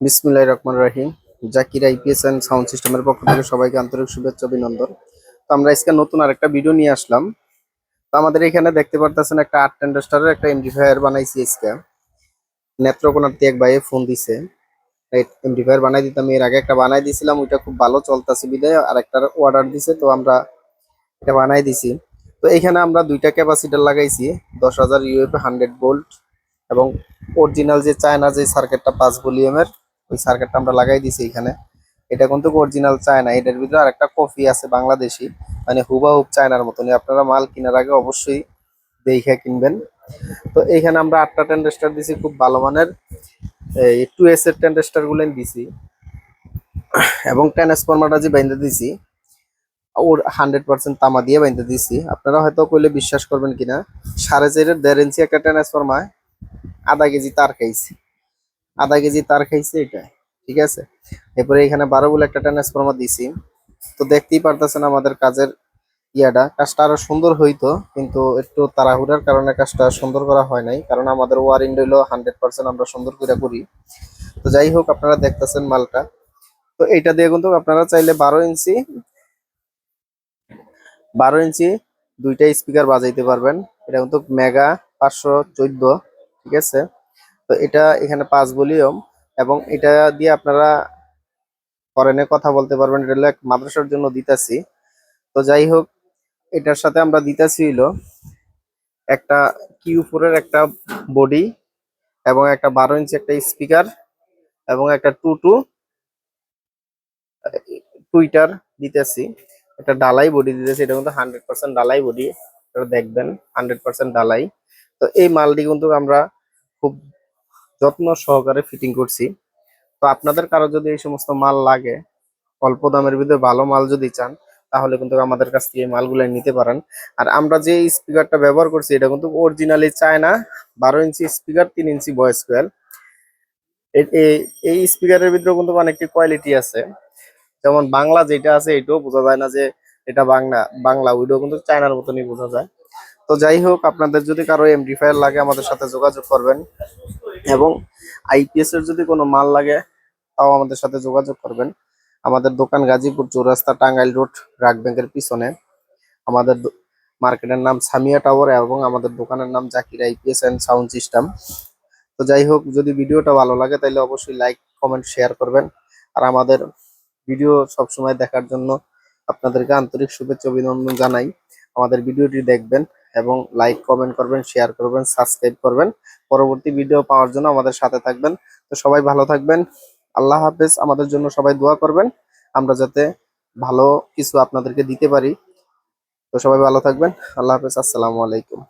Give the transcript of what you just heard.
বিসমিল্লাহির রহমানির রহিম। জাকির আইপিএস এন্ড সাউন্ড সিস্টেমের পক্ষ থেকে সবাইকে আন্তরিক শুভেচ্ছা, অভিনন্দন। তো আমরা আজকে নতুন আরেকটা ভিডিও নিয়ে আসলাম। তো আমাদের এখানে দেখতে পারতেছেন একটা আর্ট টেন্ডাস্টারের একটা এমডিফায়ার বানাইছি আজকে। নেত্রকোনার এক ভাইয়ে ফোন দিছে। এমডিফায়ার বানাই দিতাম, এর আগে একটা বানাই দিছিলাম, ওইটা খুব ভালো চলতেছে বিদায়, আর একটা অর্ডার দিছে, তো আমরা এটা বানাই দিছি। তো এখানে আমরা দুইটা ক্যাপাসিটার লাগাইছি, দশ হাজার ইউএফ হান্ড্রেড ভোল্ট এবং অরিজিনাল যে চায়না যে সার্কিটটা পাঁচ ভলিউমের ওই সার্কিটটা আমরা লাগাই দিছি এখানে। এটা কিন্তু অরিজিনাল চায়না এটার ভিতরে আরেকটা কফি আছে বাংলাদেশি মানে হুবাহুব চায়নার মতনই। আপনারা মাল কেনার আগে অবশ্যই দেখে কিনবেন। তো এইখানে আমরা আটটা টেন্ডেস্টার দিছি খুব ভালো মানের। এই টু এস এর টেন্ডেস্টার গুলেন দিছি এবং ট্রান্সফরমারটা যে বাইন্দে দিছি ওর হান্ড্রেড পার্সেন্ট তামা দিয়ে বাইন্দে দিছি আপনারা হয়তো কইলে বিশ্বাস করবেন কিনা, সাড়ে চারের দেড় ইঞ্চি একটা ট্রান্সফরমার আধা কেজি তার খাইছে। আধা কেজি তার খাইছে এটা, ঠিক আছে? এরপরে এখানে বারো বলে একটা ট্রান্সফরমার দিছি তো দেখতেই পারতেছেন আমাদের কাজের ইয়াটা। কাজটা আরও সুন্দর হইতো, কিন্তু একটু তাড়াহুড়ার কারণে কাজটা সুন্দর করা হয় নাই। কারণ আমাদের ওয়ারিং হইল হান্ড্রেড পার্সেন্ট আমরা সুন্দর করে করি। তো যাই হোক, আপনারা দেখতেছেন মালটা। তো এইটা দিয়ে কিন্তু আপনারা চাইলে বারো ইঞ্চি বারো ইঞ্চি দুইটা স্পিকার বাজাইতে পারবেন। এটা কিন্তু মেগা পাঁচশো চোদ্দ, ঠিক আছে? তো এটা এখানে পাঁচ ভলিউম এবং এটা দিয়ে আপনারা ফরেনে কথা বলতে পারবেন, এটা হলো এক মাদ্রাসার জন্য দিতাছি। তো যাই হোক, এটার সাথে আমরা দিতাছি হইল একটা কিউ ফোরের একটা বডি এবং একটা বারো ইঞ্চি একটা স্পিকার এবং একটা টু টু টুইটার দিতেছি। একটা ডালাই বডি দিতেছি, এটা কিন্তু হান্ড্রেড পার্সেন্ট ডালাই বডি এটা দেখবেন হান্ড্রেড পার্সেন্ট ডালাই। তো এই মালটি কিন্তু আমরা খুব যত্ন সহকারে ফিটিং করছি। তো আপনাদের কারও যদি এই সমস্ত মাল লাগে, অল্প দামের ভিতরে ভালো মাল যদি চান, তাহলে কিন্তু আমাদের কাছ থেকে মালগুলো নিতে পারেন। আর আমরা যে স্পিকারটা ব্যবহার করছি, এটা কিন্তু অরিজিনালি চায়না বারো ইঞ্চি স্পিকার তিন ইঞ্চি ভয়েস কোয়েল এই স্পিকারের ভিতরে কিন্তু অনেকটি কোয়ালিটি আছে। যেমন বাংলা যেটা আছে, এটাও বোঝা যায় না যে এটা বাংলা বাংলা, ওইটাও কিন্তু চায়নার মতনই বোঝা যায়। তো যাই হোক, আপনাদের যদি কারও এমডিফায়ার লাগে, আমাদের সাথে যোগাযোগ করবেন। এবং আইপিএস এর যদি কোনো মাল লাগে, তাও আমাদের সাথে যোগাযোগ করবেন। আমাদের দোকান গাজীপুর চৌরাস্তা, টাঙ্গাইল রোড ব্রাক ব্যাংকের পিছনে। আমাদের মার্কেটের নাম সামিয়া টাওয়ার এবং আমাদের দোকানের নাম Zakir IPS and sound system তো যাই হোক, যদি ভিডিওটা ভালো লাগে তাহলে অবশ্যই লাইক, কমেন্ট, শেয়ার করবেন। আর আমাদের ভিডিও সবসময় দেখার জন্য আপনাদেরকে আন্তরিক শুভেচ্ছা, অভিনন্দন জানাই। আমাদের ভিডিওটি দেখবেন। এবং লাইক কমেন্ট করবেন শেয়ার করবেন সাবস্ক্রাইব করবেন। পরবর্তী ভিডিও পাওয়ার জন্য আমাদের সাথে থাকবেন। তো সবাই ভালো থাকবেন। আল্লাহ হাফেজ। আমাদের জন্য সবাই দোয়া করবেন। আমরা যাতে ভালো কিছু আপনাদেরকে দিতে পারি। তো সবাই ভালো থাকবেন। আল্লাহ হাফেজ। আসসালামু আলাইকুম।